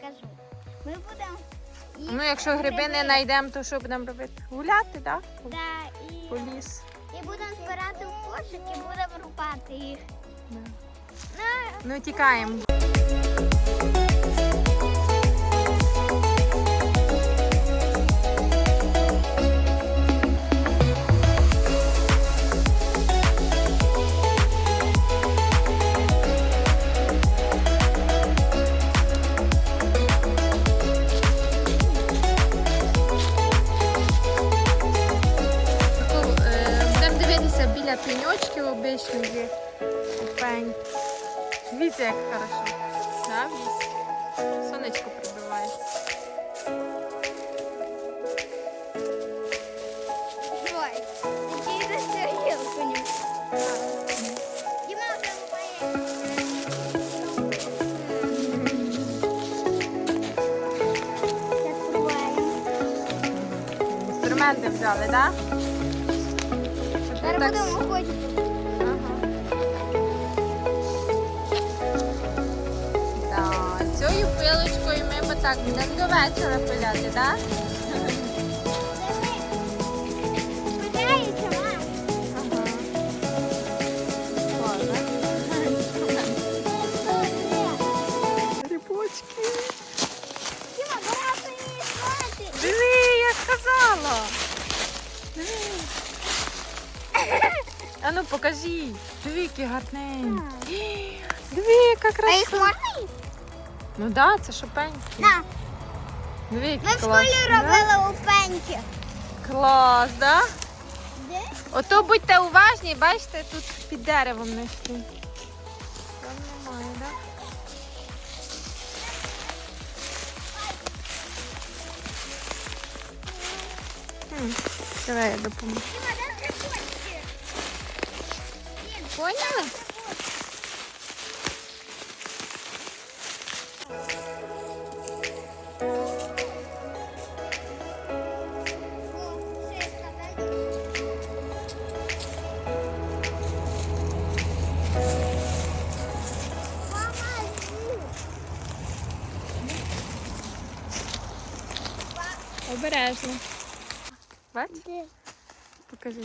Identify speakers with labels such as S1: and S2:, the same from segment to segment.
S1: зараз. Ми будемо їх
S2: Ну, якщо гриби не знайдемо, то що будемо робити? Гуляти, так?
S1: Да, і,
S2: По ліс.
S1: і будемо збирати в кошик і будемо рубати їх.
S2: Да.
S1: Ну,
S2: Ну, тікаємо. Дивіться, як хорошо. Да? Сонечко прибиває.
S1: ой, який за цю гілку не.
S2: Інструменти взяли, так?
S1: Зараз будемо ходити.
S2: Так будемо до вечора пиляти, так? Грибочки. Диви, я. Диви. А ну покажи. Диви, які гарненькі. Диви, яка
S1: А їх можна їсти?
S2: Ну так, да, це шопеньки.
S1: На,
S2: Диви, які
S1: ми в
S2: класні,
S1: школі
S2: да?
S1: робили у пеньки.
S2: Клас, да?
S1: Де?
S2: Ото будьте уважні, бачите, тут під деревом знайшли. Там немає, так? Хм, Давай я допоможу. Поняли? Обережно. Бач?
S1: Де?
S2: Покажи.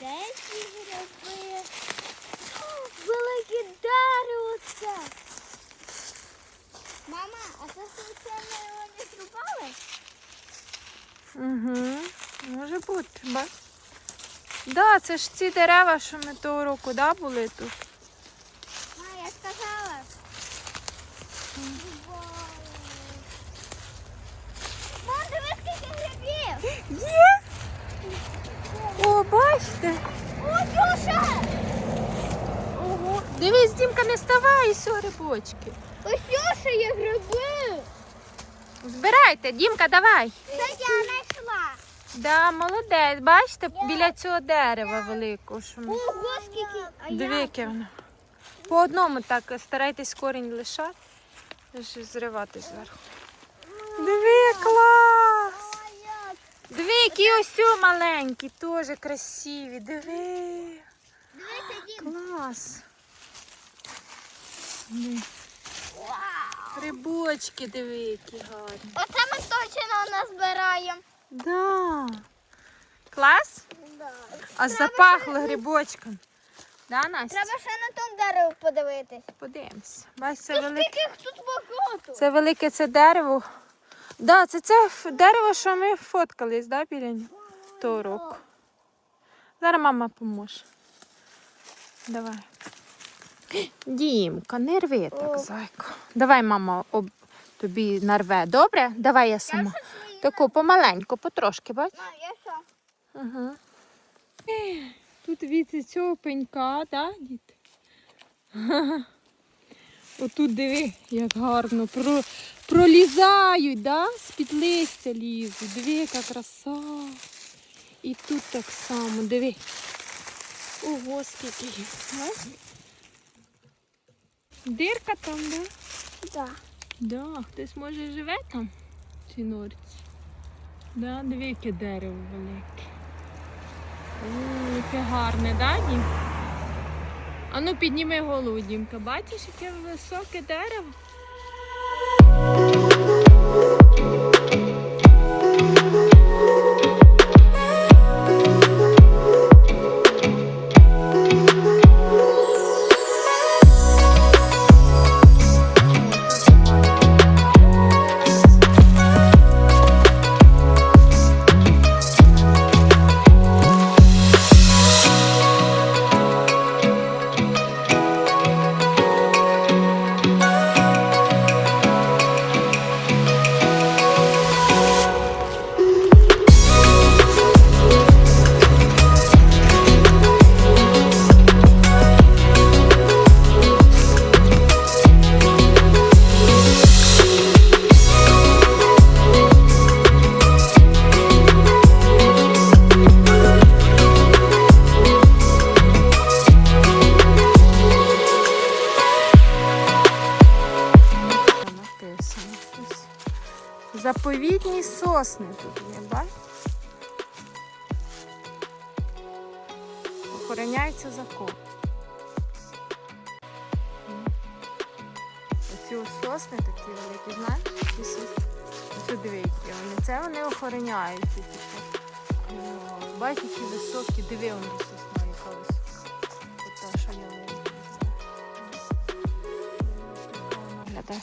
S1: Ці гриби? Велике дерево. Мама, а це случайно його не зрубали?
S2: Угу. Може бути, бач? Да, це ж ці дерева, що ми того року, да, були тут.
S1: А, я сказала. Зрубали. Мам, дивись, скільки грибів.
S2: Є? О, бачите? Ого. Дивись, Дімка, не ставай, все грибочки.
S1: Ось ще є гриби.
S2: Збирайте, Дімка, давай.
S1: Це я знайшла.
S2: Да, молодець. Бачите, біля цього дерева великого. Що ми...
S1: Ого, скільки. А
S2: Диви, яке воно. По одному так старайтесь корінь лишати. Зривати зверху. Диви, клас! Диви, які ось маленькі, теж красиві. Диви. Клас. Диви. Грибочки, диви, які гарні.
S1: Оце ми точно назбираємо.
S2: Да. Клас?
S1: Да.
S2: А
S1: Треба
S2: запахло
S1: ще-
S2: грибочком. Да, Настя?
S1: Треба ще на тому дереву подивитись.
S2: Подивимось. Бач, це велике.
S1: скільки їх тут багато.
S2: Це велике це дерево. Да, це це дерево, що ми фоткались, да, біля того року. Зараз мама поможе. Давай. Дімка, не рви так, зайко. Давай, мама, об... тобі нарве. Добре? Давай я сама. Таку помаленьку, потрошки, бач?
S1: Що?
S2: Тут від цього пенька, так, діти? Отут диви, як гарно пролізають, да? з-під листя лізуть. Диви, яка краса. І тут так само, диви. Ого, скільки? Дирка там, да?
S1: Так.
S2: Да, хтось може живе там в цій норці. Да, диви, яке дерево велике. О, яке гарне, да, Дім? А ну підніми голову, Дімка. Бачиш, яке високе дерево? Заповідні сосни тут є, бач? Охороняється закон. Оці сосни такі великі, знаєш? Ці сосни. Диви, які вони. Це вони охороняються. Типу. О, Бачиш, які високі, диви вони сосна, яка висока. Ота, що я виглядає.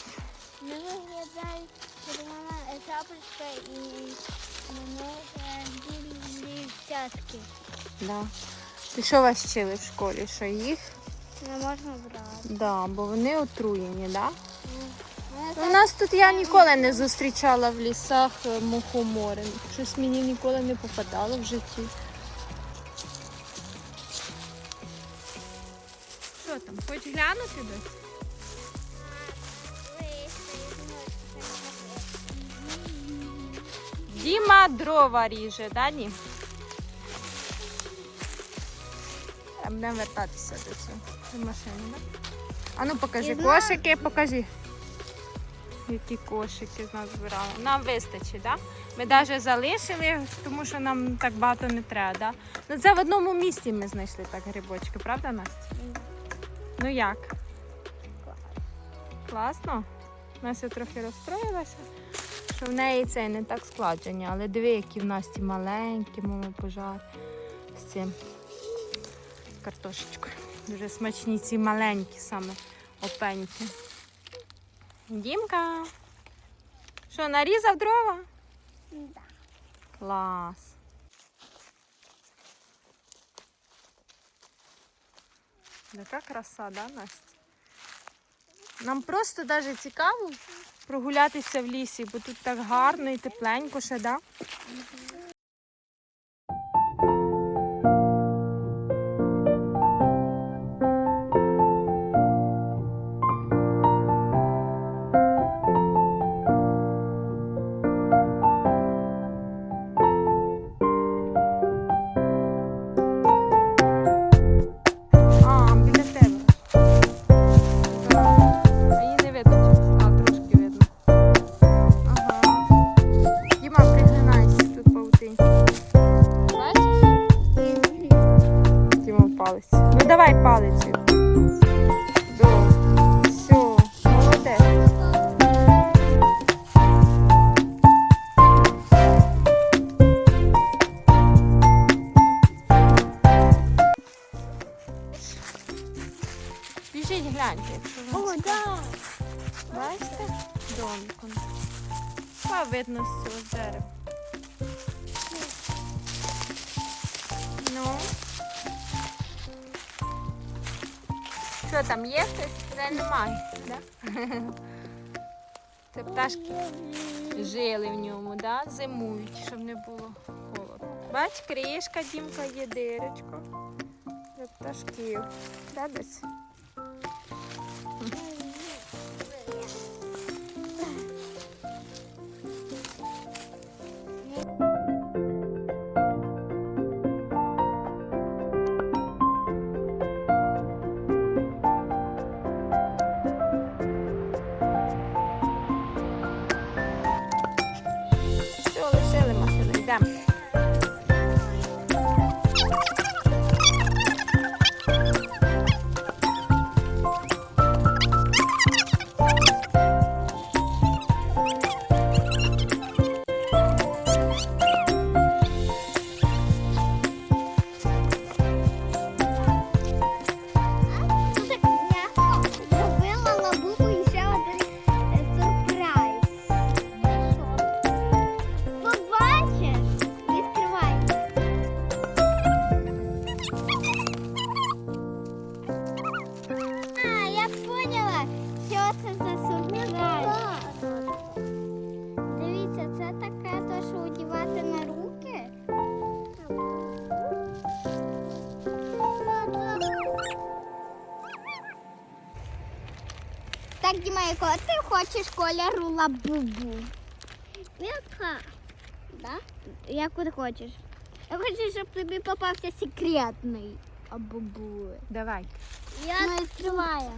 S1: Не шапочка і мене білі цятки.
S2: Да. І що вас вчили в школі? Що їх?
S1: Не можна брати.
S2: Да, бо вони отруєні, да? У нас тут я ніколи не зустрічала в лісах е, мухомори. Щось мені ніколи не попадало в житті. Що там, хоч глянути десь? Діма дрова ріже, да, Дім? Будемо вертатися до цього машини, да? А ну покажи кошики, покажи. Які кошики з нас збирали. Нам вистачить, да? Ми навіть залишили, тому що нам так багато не треба, да? Ну це в одному місці ми знайшли так грибочки, правда, Настя? Ну як? Класно? Настя трохи розстроїлася, що в неї це не так складжені, але диви, які в Насті маленькі, мама пожар з цим з картошечкою. Дуже смачні ці маленькі саме опеньки. Дімка. Що, нарізав дрова?
S1: Да.
S2: Клас. Яка краса, да, Настя? Нам просто даже цікаво прогулятися в лісі, бо тут так гарно і тепленько ще, да? Палець. Ну давай палицею. До. Все, молодець. Біжіть гляньте, якщо вам
S1: О, да.
S2: Бачите? Домиком. А видно з цього дерева. Ну. Що там є хтось? Це немає, да? Це пташки жили в ньому, да? Зимують, щоб не було холодно. Бач, кришка, дімка є дирочка. Для пташків. Да, десь? це засобирає. Дивіться, це таке, то, що одівати на руки.
S1: Так, Діма, якого ти хочеш кольору лабубу? Яка? Да? Яку ти хочеш? Я хочу, щоб тобі попався секретний абубу.
S2: Давай.
S1: Ну, Я відкриваю.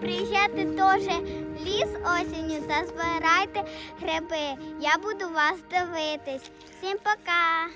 S1: приїжджайте теж в ліс осінню та збирайте гриби. Я буду вас дивитись. Всім пока!